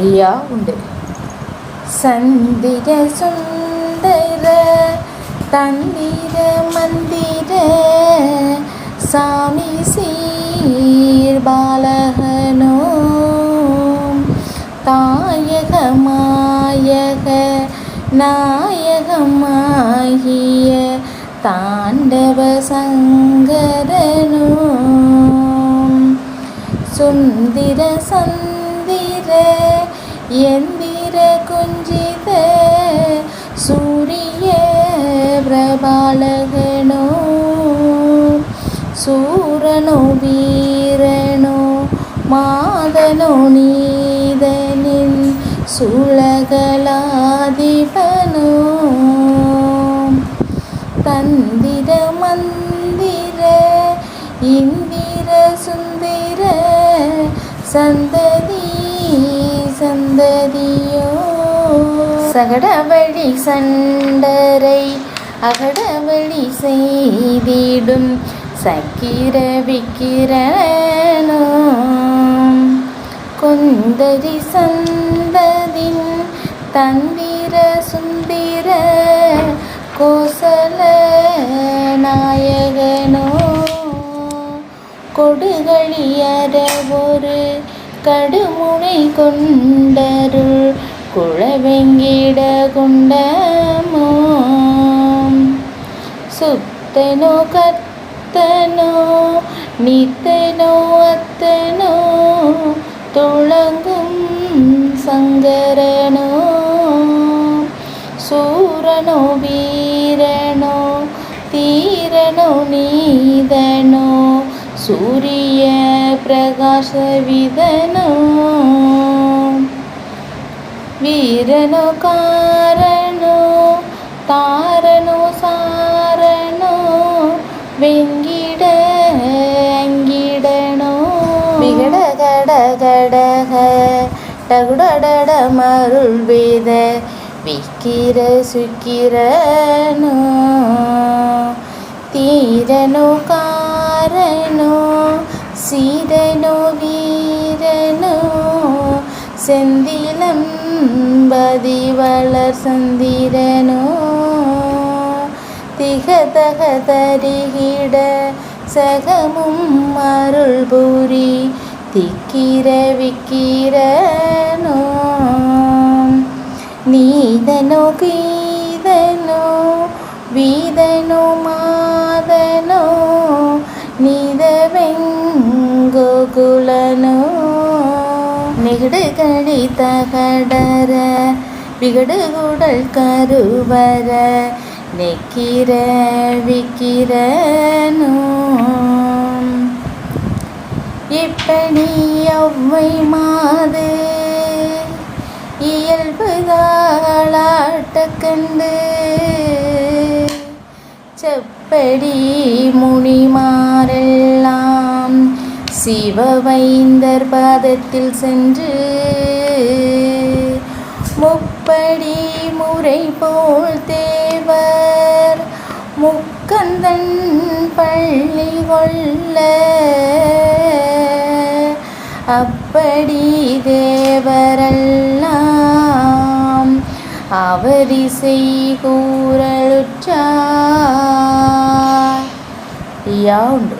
யா உண்டு சந்திர சுந்தர தந்திர மந்திர சாமி சீர் பாலகனோ தாயக மாயக நாயகமாகிய தாண்டவ சங்கரனோ சுந்திர சந்த எந்திர குஞ்சித சூரிய பிரபாலகனோ சூரனோ வீரனோ மாதனோ நீதனின் சுலகலாதிபனோ தந்திர மந்திர இந்திர சுந்திர சந்ததி சந்ததியோ? சகடவழி சண்டரை அகடவழி செய்திடும் சக்கிர விக்கிரனோ? கொந்தரி சந்ததின் தந்திர சுந்திர கோசல நாயகனோ? கொடுகளியர ஒரு கடுமுனை கொண்டருள் குழவெங்கிட குண்டமோ சுத்தனோ கத்தனோ நித்தனோ அத்தனோ துளங்கும் சங்கரனோ சூரனோ வீரனோ தீரனோ நீதனோ. സൂര്യ പ്രകാശവിതനോ വീരനോ കാരണോ താരണോ സാരണോ വെങ്കിട അങ്കിടണോ വികട കട കടക ടകുടട മരുൾ വേദ വിക്കിര സുക്കിരനോ തീരനോ കാ செந்திலம் பதிவளர் சந்திரனோ திகதக தரிகிட சகமும் அருள் பூரி திக்கிர விக்கிரனோ நீதனோ கீதனோ நெகிடுகடி தகடர விகடுகுடல் கருவர நெக்கிர விக்கிரனோ இப்படி ஒவ்வை மாது இயல்புதாளாட்ட செப்படி முனிமா சிவவைந்தர் பாதத்தில் சென்று முப்படி முறை போல் தேவர் முக்கந்தன் பள்ளி கொள்ள. அப்படி தேவரெல்லாம் அவரிசை கூறலுற்றார். யா உண்டு.